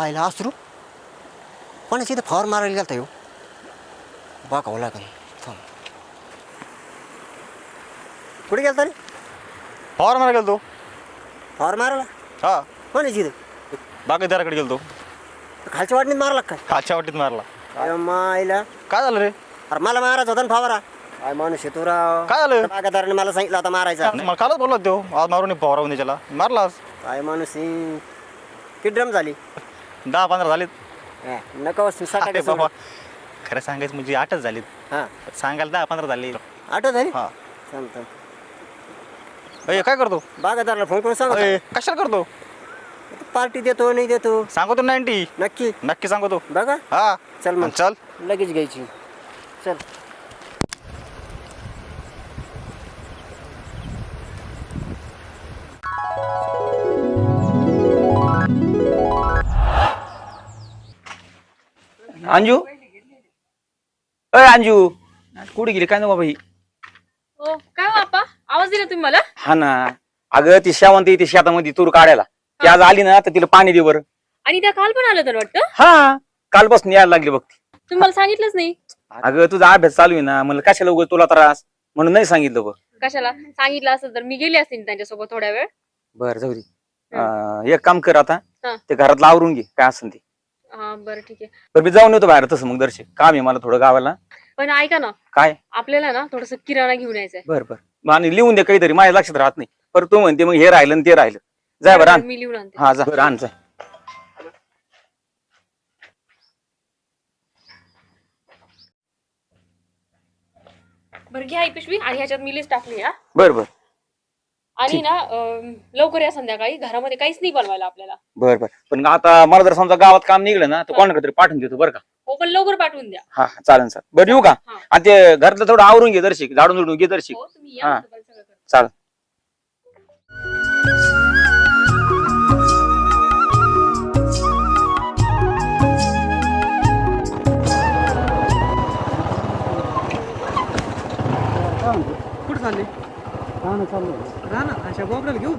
आयला असरू कोणाची इथं फॉर मारायला गेलता येऊ बघावं लागेल थांब. कुठे गेलता रे? फवार मारा गेलतो. फॉर मारायला? हा. कोणाची इथं? बागेदाराकडे गेलतो. खालच्या वाटणीत मारला काय खालच्या वाटीत मारला. अरे मायला. काय झालं रे? अरे मला मारायचा होता ना फवारा. काय माणूस आहे तू राव? काय झालं? बागादाराने मला सांगितलं होता मारायचा. मला कालच बोलला तो आज मारून फवारा होऊन त्याला मारला आज. काय माणूस आहे? किती ड्रम झाली? दहा पंधरा झालेत. हा, नको वस्तू अरे बाबा खरं सांगायचं म्हणजे आठच झालीत. हा. सांगायला दहा पंधरा झाले. आठ झाली? हा. अय काय करतो? बागादाराला फोन करून सांग अय, कशाला करतो? पार्टी देतो नाही देतो. सांगतो नाईन्टी नक्की. नक्की सांगतो. बघा. हा. चल मग. चल. लगेच घ्यायची. चल. अंजू? अय अंजू. कुठे गेली? काय ना बाबा ही हो काय हो आप्पा? आवाज दिला तुम्ही मला? हा ना. अगं ती शेवंती ती शेतामध्ये तूर काढायला. ती आज आली ना तर तिला पाणी दे बरं. आणि त्या काल पण आलं तर वाटतं? हा. कालपासून यायला लागली बघ ती. तुम्ही मला सांगितलंच नाही. अगं तुझा अभ्यास चालू आहे ना. म्हणलं कशाला उगाच तुला त्रास? म्हणून नाही सांगितलं बघ. कशाला? सांगितलं असं तर मी गेली असते त्यांच्यासोबत थोड्या वेळ. बरं जाऊ दे. अं, एक काम कर आता. हा. ते घरातलं आवरून घे. काय असेल ते. हा बरं ठीक आहे. बरं मी जाऊन येतो बाहेर तसं मग दर्शक काम आहे मला थोडं गावाला. पण ऐका ना काय? आपल्याला ना थोडस किराणा घेऊन यायचंय. बरं बरं. आणि लिहून दे काहीतरी माझ्या लक्षात राहत नाही. पर तू म्हणते मग हे राहिलं आणि ते राहिलं. जाय बरं आण. मी लिहून आणते. हा जा बरं आण जाय बरं घ्या ही पिशवी आणि ह्याच्यात मी लिस्ट टाकली हा. बरं बरं. आणि ना अं, लवकर या संध्याकाळी. घरामध्ये काहीच नाही बनवायला आपल्याला. बर बर. पण आता मला जर समजा गावात काम निघलं ना तर कोणाकडे तरी पाठवून देतो बरं का? हो पण लवकर पाठवून द्या. हा हा, चालेल सर बरं येऊ का? हा. आणि ते घरातलं थोडं आवरून घे दर्शिक. झाडून झुडून घे दर्शिक. हो तुम्ही या हा. मी तुम्हाला सगळं करते. चालेल. कुठं चालले? राहणार अशा बोबड्याला घेऊन.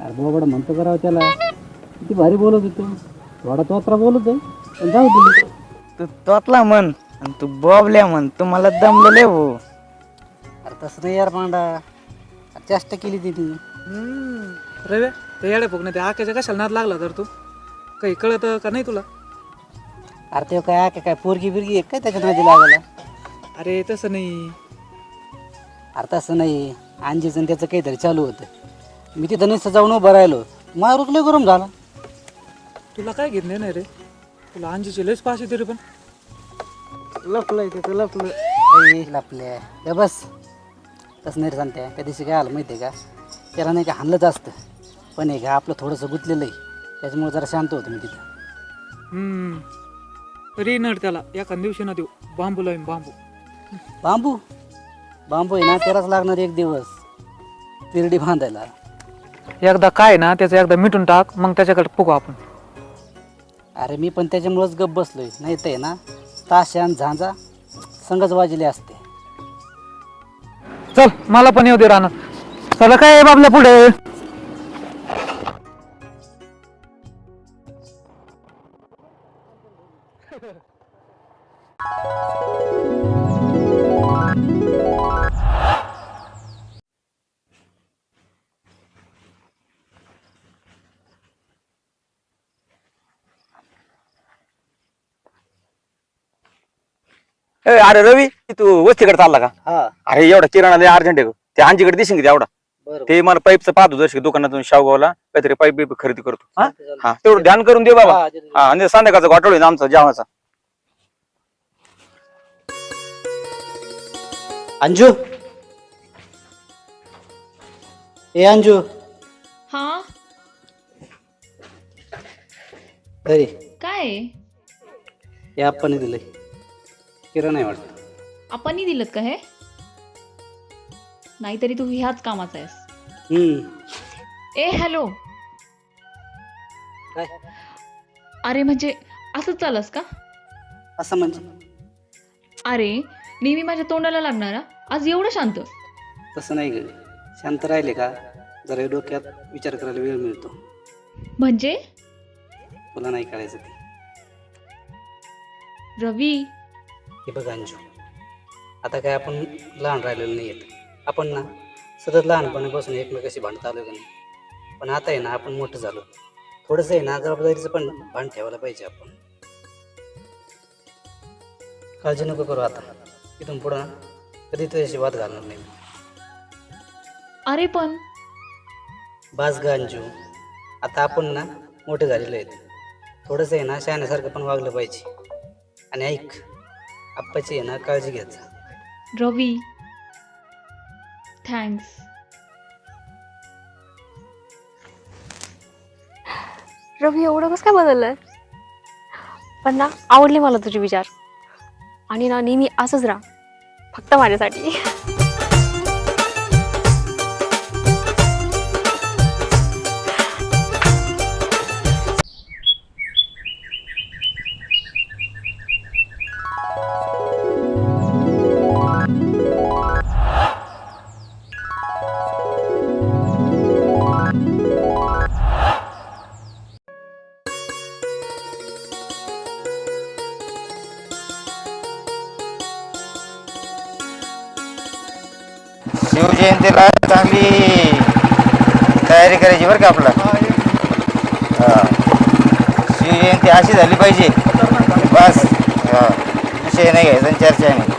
अरे बोबड म्हणतो करावं त्याला? किती भारी बोलत होतो. थोडा तोत्रा बोलत आहे पण जाऊ तू तोतला म्हण आणि तू बॉबल्या म्हण तुम्हाला दमलेले हो. अरे तसं नाही यार पांडा चेष्टा केली तिने. रव्या ते येड्या फुकणे ते आक्याच्या कशाला नाद लागला तर तू? काही कळत का नाही तुला? अरे ते काय काय काय पोरगी बिरगी आहे काय त्याच्या नादी लागायला? अरे तसं नाही. अरे तसं नाही. अंजीचं आणि त्याचं काहीतरी चालू होतं. मी तिथं नुसतं जाऊन उभं राहिलो. मारूच लय गरम झाला. तुला काय घेत नाही रे? तुला अंजीची लयच पास येते रे पण. लपलंय तिथं लपलं लपल्या. हे बस. तसं नाही रे सांगते. त्या दिवशी काय आलं माहिती आहे का? त्याला नाही का हाणलंच असतं. पण हे का आपलं थोडंसं गुंतलेलं आहे. त्याच्यामुळे जरा शांत होतो मी तिथं. हम्म. तरी नड त्याला. एका दिवशी ना देऊ. बांबू लाईन बांबू. बांबू? बांबू आहे ना त्यालाच लागणार एक दिवस. तिरडी बांधायला. एकदा काय ना त्याचं एकदा मिटून टाक मग त्याच्याकडे बघू आपण. अरे मी पण त्याच्यामुळंच गप बसलोय. नाही तर आहे ना ताशान झांजा संगच वाजले असते. चल मला पण येऊ दे राहणार चला काय आहे बाबल्या पुढे? ए, अरे रवी तू वस्तीकडे चालला का? हा. अरे एवढा किराणा लय अर्जंट आहे ते आंजीकडे दिसेल का एवढा बरं ते मला पाईपचं पाहतो दर्शक दुकानातून शावगावला काहीतरी पाईप बीप खरेदी करतो. हा. हा? तेवढं ध्यान करून दे बाबा. हा, आणि संध्याकाळचा घोटाळ होईल आमचा जेवाचा अंजू? ए अंजू. हा? अरे काय? हे आपण दिलंय. किरण आहे वाटतं. आपण दिलं का हे? नाहीतरी तू ह्याच कामाचा आहेस. हम्म. ए हॅलो. काय? अरे म्हणजे असंच चालस का? असं म्हणजे? अरे नेहमी माझ्या तोंडाला लागणारा आज एवढं शांत. तसं नाही ग. शांत राहिले का? जरा डोक्यात विचार करायला वेळ मिळतो. म्हणजे? तुला नाही कळायचं ते. रवी हे बघ अंजू. आता काय आपण लहान राहिलेलो नाही आहेत आपण ना सतत लहानपणापासून एकमेकाशी भांडत आलो का नाही. पण आता आहे ना आपण मोठं झालो. थोडंसं आहे ना जबाबदारीचं पण भान ठेवायला पाहिजे आपण. काळजी नको करू आता. इथून पुढं कधी तुझ्याशी वाद घालणार नाही अरे पण. बास ग अंजू. आता आपण ना मोठे झालेलो आहेत. थोडंसं आहे ना शहाण्यासारखं पण वागलं पाहिजे. आणि ऐक आप्पाची आहे ना काळजी घ्यायचा रवी थँक्स रवी एवढं कसं काय बदललंय? पण ना आवडले मला तुझे विचार. आणि ना नेहमी असंच राहा. फक्त माझ्यासाठी. जयंतीला चांगली तयारी करायची बरं का आपला हा. शिवजयंती अशी झाली पाहिजे बस हा. विषय नाही घ्यायचा चर्चा नाही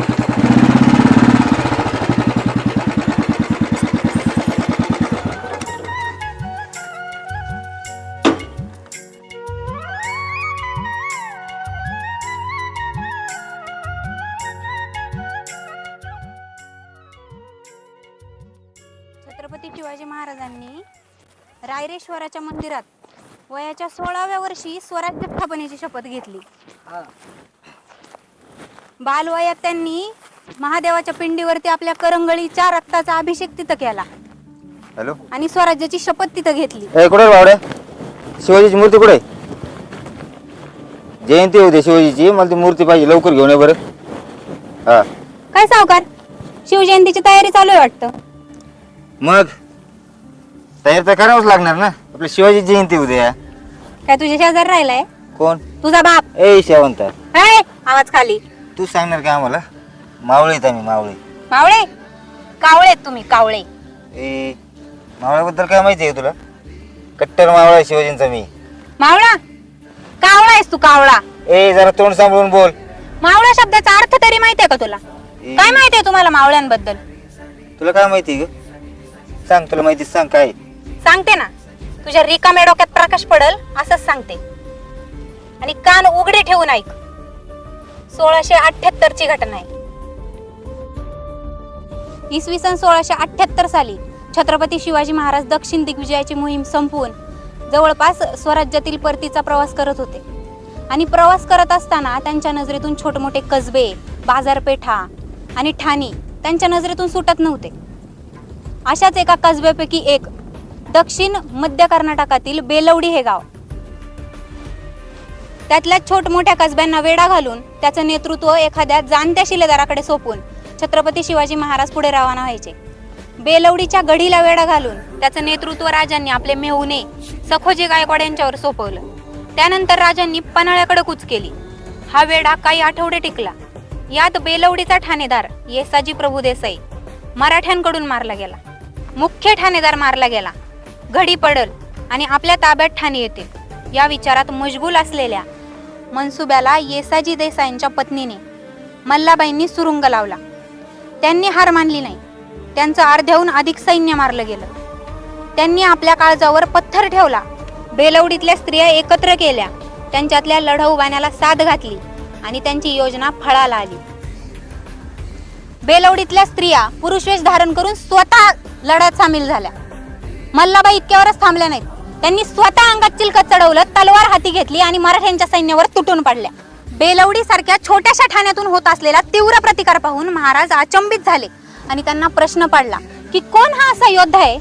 रायरेश्वराच्या मंदिरात. वयाच्या सोळाव्या वर्षी स्वराज्य स्थापनेची शपथ घेतली. बालवयात त्यांनी महादेवाच्या पिंडीवरती आपल्या करंगळीच्या रक्ताचा अभिषेक तिथं केला. हॅलो. आणि स्वराज्याची शपथ तिथं घेतली. ए कुठे रे बावड्या? शिवाजीची मूर्ती कुठे? आहे? जयंती होते शिवाजीची मला ती मूर्ती पाहिजे लवकर घेऊन ये बरं. हा. काय सावकार? शिवजयंतीची तयारी चालू आहे वाटतं? मग? तयार तर करावंच लागणार ना. आपली शिवाजी जयंती उद्या. काय तुझ्या शेजार राहिलाय? कोण? तुझा बाप. ए शेवंत. हाय आवाज खाली. तू सांगणार का आम्हाला? मावळे आहेत आम्ही मावळे. मावळे? कावळे आहेत तुम्ही कावळे. ए मावळ्याबद्दल काय माहिती आहे तुला? कट्टर मावळा आहे शिवाजींचा मी. मावळा? कावळा आहेस तू कावळा. ए जरा तोंड सांभाळून बोल. मावळा शब्दाचा अर्थ तरी माहितीये का तुला? ए, काय माहितीये तुम्हाला मावळ्यांबद्दल? तुला काय माहिती ग? सांग तुला माहिती सांग काय? सांगते ना. तुझ्या रिकाम्या डोक्यात प्रकाश पडल असंच सांगते. आणि कान उघडे ठेवून ऐक. सोळाशे अठ्याहत्तर ची घटना आहे. इसवी सन सोळाशे अठ्याहत्तर साली छत्रपती शिवाजी महाराज दक्षिण दिग्विजयाची मोहीम संपवून जवळपास स्वराज्यातील परतीचा प्रवास करत होते. आणि प्रवास करत असताना त्यांच्या नजरेतून छोटे मोठे कसबे बाजारपेठा आणि ठाणी त्यांच्या नजरेतून सुटत नव्हते. अशाच एका कसब्यापैकी एक दक्षिण मध्य कर्नाटकातील बेलवडी हे गाव. त्यातल्या छोटमोठ्या कसब्यांना वेढा घालून त्याचं नेतृत्व एखाद्या जाणत्या शिलेदाराकडे सोपून छत्रपती शिवाजी महाराज पुढे रवाना व्हायचे. बेलवडीच्या गढीला वेढा घालून त्याचं नेतृत्व राजांनी आपले मेहुणे सखोजी गायकवाड यांच्यावर सोपवलं. त्यानंतर राजांनी पन्हाळ्याकडे कूच केली. हा वेढा काही आठवडे टिकला. यात बेलवडीचा ठाणेदार येसाजी प्रभू देसाई मराठ्यांकडून मारला गेला. मुख्य ठाणेदार मारला गेला. घडी पडल आणि आपल्या ताब्यात ठाणे येतील या विचारात मशगूल असलेल्या मनसुब्याला येसाजी देसाईंच्या पत्नीने मल्लाबाईंनी सुरुंग लावला. त्यांनी हार मानली नाही. त्यांचं अर्ध्याहून अधिक सैन्य मारलं गेलं. त्यांनी आपल्या काळजावर पत्थर ठेवला. बेलवडीतल्या स्त्रिया एकत्र केल्या. त्यांच्यातल्या लढाऊ बाण्याला साथ घातली आणि त्यांची योजना फळाला आली. बेलवडीतल्या स्त्रिया पुरुषवेश धारण करून स्वतः लढ्यात सामील झाल्या. मल्लाबाई इतक्यावरच थांबल्या नाहीत. त्यांनी स्वतः अंगात चिलकत चढवलं तलवार हाती घेतली आणि मराठ्यांच्या सैन्यावर तुटून पडल्या. बेलवडी सारख्या छोट्याशा ठाण्यातून होत असलेला तीव्र प्रतिकार पाहून महाराज अचंबित झाले आणि त्यांना प्रश्न पडला की कोण हा असा योद्धा आहे?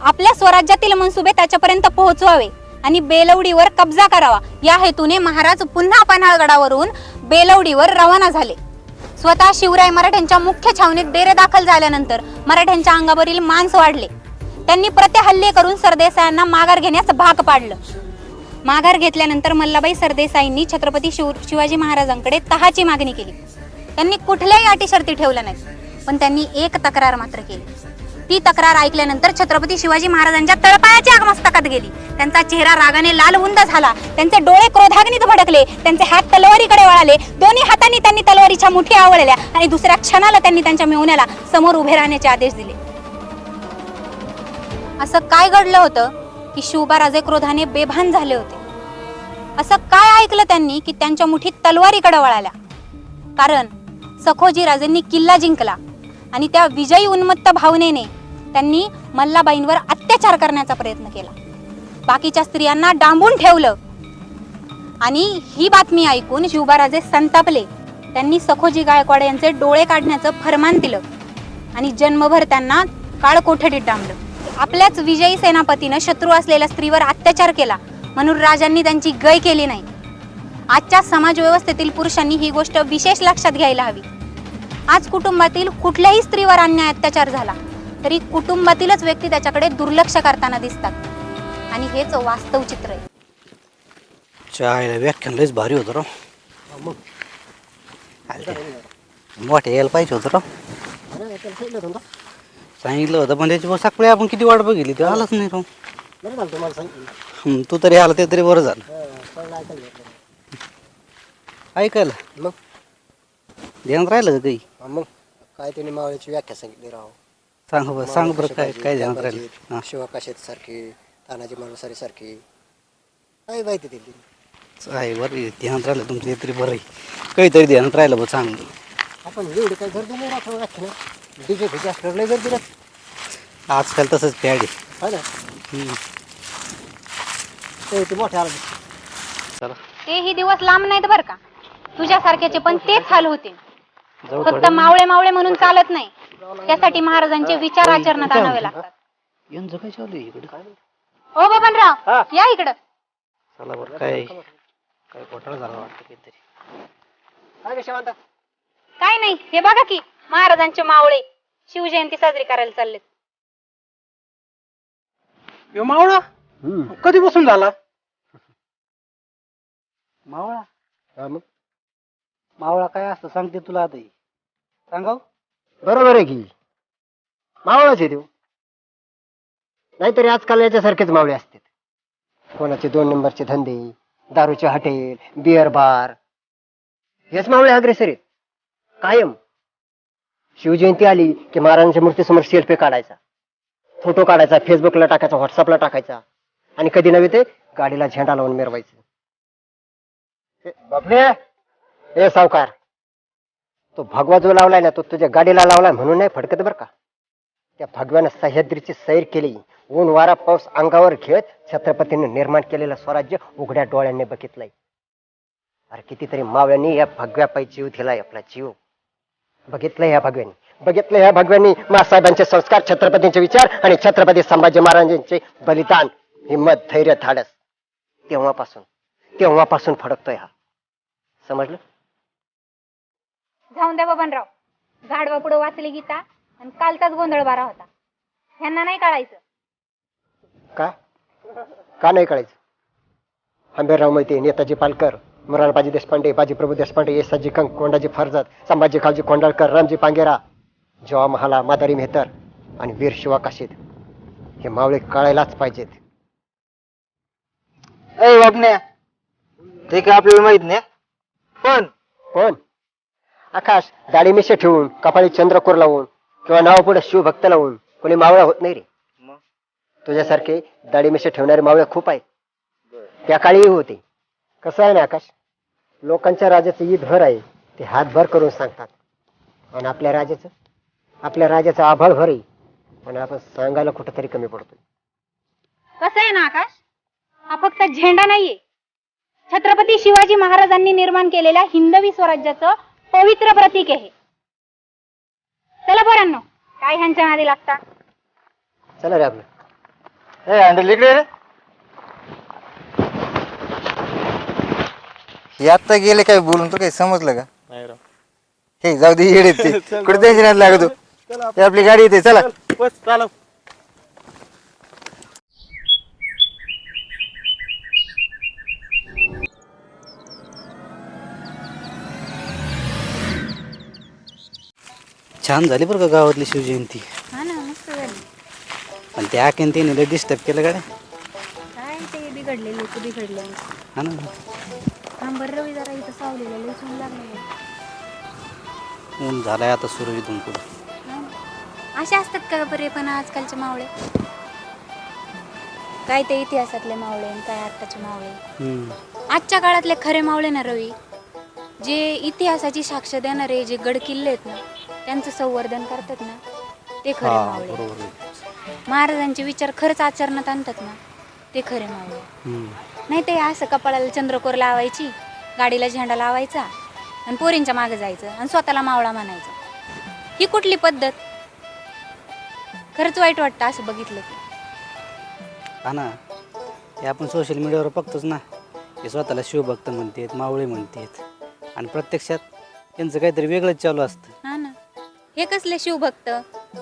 आपल्या स्वराज्यातील मनसुबे त्याच्यापर्यंत पोहोचवावे आणि बेलवडीवर कब्जा करावा. या हेतूने महाराज पुन्हा पन्हाळगडावरून बेलवडीवर रवाना झाले. स्वतः शिवराय मराठ्यांच्या मुख्य छावणीत डेरे दाखल झाल्यानंतर मराठ्यांच्या अंगावरील मांस वाढले. त्यांनी प्रतिहल्ले करून सरदेसायांना माघार घेण्यास भाग पाडलं. माघार घेतल्यानंतर मल्लाबाई सरदेसाईंनी छत्रपती शिव शिवाजी महाराजांकडे तहाची मागणी केली. त्यांनी कुठल्याही अटी शर्ती ठेवल्या नाहीत पण त्यांनी एक तक्रार मात्र केली. ती तक्रार ऐकल्यानंतर छत्रपती शिवाजी महाराजांच्या तळपायाची आगमस्तकात गेली. त्यांचा चेहरा रागाने लाल उंद झाला. त्यांचे डोळे क्रोधाग्नीत भडकले. त्यांचे हात तलवारीकडे वळाले. दोन्ही हातांनी त्यांनी तलवारीच्या मुठी आवळल्या आणि दुसऱ्या क्षणाला त्यांनी त्यांच्या मेहुण्याला समोर उभे राहण्याचे आदेश दिले. असं काय घडलं होतं की शिवबाराजे क्रोधाने बेभान झाले होते? असं काय ऐकलं त्यांनी की त्यांच्या मुठीत तलवारीकडे वळाल्या? कारण सखोजी राजेंनी किल्ला जिंकला आणि त्या विजयी उन्मत्त भावनेने त्यांनी मल्लाबाईंवर अत्याचार करण्याचा प्रयत्न केला. बाकीच्या स्त्रियांना डांबून ठेवलं. आणि ही बातमी ऐकून शिवबाराजे संतापले. त्यांनी सखोजी गायकवाड यांचे डोळे काढण्याचं फरमान दिलं आणि जन्मभर त्यांना काळ कोठडीत डांबलं. आपल्याच विजयी सेनापतीनं शत्रू असलेल्या स्त्रीवर अत्याचार केला. म्हणून राजांनी त्यांची गय केली नाही. आजच्या समाज व्यवस्थेतील पुरुषांनी ही गोष्ट विशेष लक्षात घ्यायला हवी. आज कुटुंबातील कुठल्याही स्त्रीवर अन्याय अत्याचार झाला तरी कुटुंबातीलच व्यक्ती त्याच्याकडे दुर्लक्ष करताना दिसतात. आणि हेच वास्तव चित्र आहे. चायला व्याख्यान लयच भारी होतं राव. मोठे यायला पाहिजे होतं राव. सांगितलं होतं पण त्याची सकाळी आपण किती वाट बघितली ते आलाच नाही राव. हं, तू तरी आला ते तरी बरं झालं. ऐकायला मग? ध्यानात राहिलं का काही? मग? काय त्यांनी मावळ्याची व्याख्या सांगितली राव. सांग बरं सांग बरं काय काय ध्यानात राहिलं? हां. शिवाकाशेत सारखे तानाजी मालुसरे सारखे. काय माहिती दिली? आहे बरं ध्यानात राहिलं तुमचं ते तरी बरं आहे. काहीतरी ध्यानात राहिलं बरं चांगलं. आपण एवढी काय गर्दी नाही राहतो व्याख्या डीजे फिजे असल्यावर लय गर्दी राहते. आजकाल तसंच फॅड आहे. हा ना. ते ते मोठे आला चला. तेही दिवस लांब नाहीत बरं का? तुझ्यासारख्याचे पण तेच हाल होते. जाऊ फक्त मावळे मावळे म्हणून चालत नाही. त्यासाठी महाराजांचे विचार आचरणात आणावे लागतात. यांचं काय चालू आहे इकडे? ओ बबनराव या इकडं. चला बरं काय? काय घोटाळा झाला वाटतं काहीतरी. काय कशा म्हणता काय नाही हे बघा की. महाराजांचे मावळे शिवजयंती साजरी करायला चाललेत. यो मावळा कधी बसून झाला? मावळा? हा मग मावळा काय असतं? सांगते तुला आता सांगाव? बरोबर आहे की? मावळाच आहे देऊ नाहीतरी आजकाल याच्यासारखेच मावळे असतात. कोणाचे दोन नंबरचे धंदे दारूचे हॉटेल बिअर बार. हेच मावळे अग्रेसर आहेत. कायम. शिवजयंती आली की महाराजांच्या मूर्तीसमोर सेल्फी काढायचा. फोटो काढायचा फेसबुकला टाकायचा व्हॉट्सअपला टाकायचा. आणि कधी नव्हे ते गाडीला झेंडा लावून मिरवायचं. ए, बापरे! ए सावकार तो भगवा जो लावलाय ना तो तुझ्या गाडीला लावलाय म्हणून नाही फडकत बरं का? त्या भगव्यानं सह्याद्रीची सैर केली. ऊन वारा पाऊस अंगावर घेत छत्रपतीने निर्माण केलेलं स्वराज्य उघड्या डोळ्यांनी बघितलंय. अरे कितीतरी मावळ्यांनी या भगव्यापायी जीव दिलाय आपला जीव. बघितलं ह्या भगव्यांनी बघितलं ह्या भगव्यांनी मासाहेबांचे संस्कार छत्रपतींचे विचार आणि छत्रपती संभाजी महाराजांचे बलिदान हिंमत धैर्य धाडस. तेव्हापासून तेव्हापासून फडकतोय हा. समजलं? जाऊन द्या बबनराव गाढवा पुढे वाचली गीता आणि कालचाच गोंधळ बारा होता. ह्यांना नाही कळायचं. का? का नाही कळायचं? आंबेराव मोहिते नेताजी पालकर मुरारबाजी देशपांडे बाजीप्रभू देशपांडे येसाजी कंक कोंडाजी फरजत संभाजी खालजी कोंडाळकर रामजी पांगेरा जेव्हा महाला मादारी मेहतर आणि वीर शिवा काशीद. हे मावळे कळायलाच पाहिजेत. ए ते काय आपल्याला माहीत नाही? पण. कोण आकाश दाढी मिशे ठेवून कपाळी चंद्रकोर लावून किंवा नाव पुढे शिवभक्त लावून कोणी मावळा होत नाही रे. तुझ्यासारखे दाढी मिशे ठेवणारे मावळे खूप आहेत. त्या काळीही होते. कसं आहे ना आकाश? लोकांच्या राजाचं ईद भर आहे ते हातभर करून सांगतात. आणि आपल्या राजाचं आपल्या राजाचा आभाळ भर आहे. पण आपण सांगायला कुठंतरी कमी पडतोय. कसं आहे ना आकाश? हा फक्त झेंडा नाहीये. छत्रपती शिवाजी महाराजांनी निर्माण केलेल्या हिंदवी स्वराज्याचं पवित्र प्रतीक आहे. चला पोरांनो काय ह्यांच्या नादी लागता चला रे आपलं. ए हँडल इकडे रे. हे आत्ता गेले काय बोलून तो काही समजलं का? नाही राव. हे जाऊ दे येडे ते. कुठे टेन्शन लागतो? ते आपली गाडी येते चला. बस चालव. छान झाली बरं का गावातली शिवजयंती? हा ना मस्त झाली. पण त्या आकेन त्याने लय डिस्टर्ब केलं गाड्या. काय ते बिघडले लोक बिघडले हा ना. थांब बरं रवी जरा इथं सावलेलं लई ऊन लागले ऊन झालाय आता सुरू इथून पुढं. असे असतात का बरे पण आजकालचे मावळे? काय ते इतिहासातले मावळे आणि काय आत्ताचे मावळे. आजच्या काळातले खरे मावळे ना रवी? जे इतिहासाची साक्ष देणारे जे गड किल्ले आहेत ना त्यांचं संवर्धन करतात ना ते खरे हा मावळे. बरोबर आहे. महाराजांचे विचार खरंच आचरणात आणतात ना? ते खरे मावळे. नाही ते असं कपाळाला चंद्रकोर लावायची गाडीला झेंडा लावायचा आणि पोरींच्या मागे जायचं आणि स्वतःला मावळा म्हणायचं. ही कुठली पद्धत? खरंच वाईट वाटतं असं बघितलं की. हा ना. हे आपण सोशल मीडियावर बघतोच ना. हे स्वतःला शिवभक्त म्हणतात मावळे म्हणतात. आणि प्रत्यक्षात त्यांचं काहीतरी वेगळंच चालू असतं. हा ना. हे कसले शिवभक्त?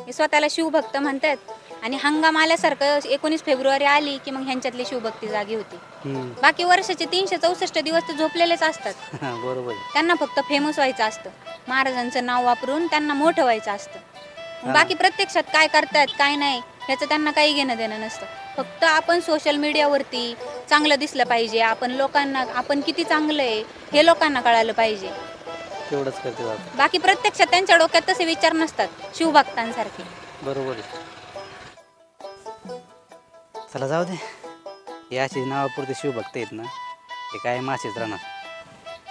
हे स्वतःला शिवभक्त म्हणतात? आणि हंगाम आल्यासारखं एकोणीस फेब्रुवारी आली की मग ह्यांच्यातली शिवभक्ती जागी होती. हम्म. बाकी वर्षाचे तीनशे चौसष्ट दिवस झोपलेलेच असतात. हा, बरोबर आहे. त्यांना फक्त फेमस व्हायचं असतं. महाराजांचं नाव वापरून त्यांना मोठं व्हायचं असतं. मग बाकी प्रत्यक्षात काय करतायत काय नाही ह्याचं त्यांना काही घेणं देणं नसतं. फक्त आपण सोशल मीडियावरती चांगलं दिसलं पाहिजे. आपण लोकांना आपण किती चांगलं आहे हे लोकांना कळालं पाहिजे. तेवढंच करते जातं बाकी प्रत्यक्षात त्यांच्या डोक्यात तसे विचार नसतात शिवभक्तांसारखे. बरोबर आहे. चला जाऊ दे. हे असे नावापुरते शिवभक्त आहेत ना हे काय मासेच राहणार.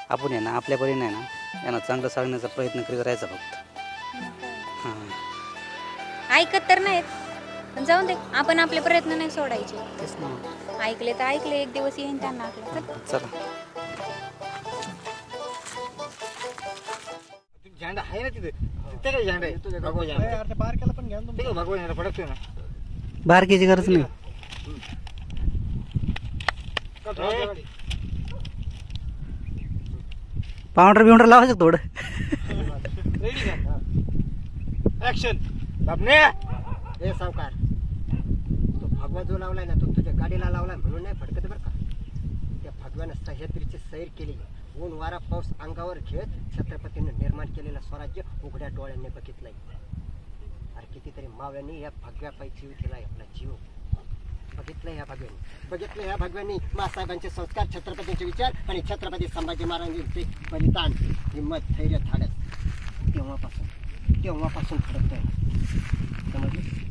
आपण आहे ना आपल्या परीने आहे ना यांना चांगलं सांगण्याचा प्रयत्न करीत राहायचा फक्त. हां. ऐकत तर नाहीत पण जाऊन दे आपण आपले प्रयत्न नाही सोडायचे. तेच ना. ऐकले तर ऐकले एक दिवस येईन त्यांना आपलं चल. चला. झेंडा आहे ना तिथे? तिथे काय झेंडा आहे? भगवा झेंडा ते काय भगवा झेंडा फडकतोय ना बारकीची गरज नाही. पावडर बिवडर लावायचं थोडं? ऍक्शन बापने. हे सावकार. तो भगवा जो लावलाय ना तो तुझ्या गाडीला लावलाय म्हणून नाही फडकत बरं का? त्या भगव्यानं सह्याद्रीची सैर केली. ऊन वारा पाऊस अंगावर घेत छत्रपतीनं निर्माण केलेलं स्वराज्य उघड्या डोळ्यांनी बघितलंय. अरे कितीतरी मावळ्यांनी या भगव्या पायी जीव दिलाय आपला जीव. बघितलं ह्या भगव्यांनी बघितलं ह्या भगव्यांनी मासाहेबांचे संस्कार छत्रपतींचे विचार आणि छत्रपती संभाजी महाराजांचे बलिदान. हिंमत धैर्य धाडस. तेव्हापासून तेव्हापासून फडकतोय समजलं?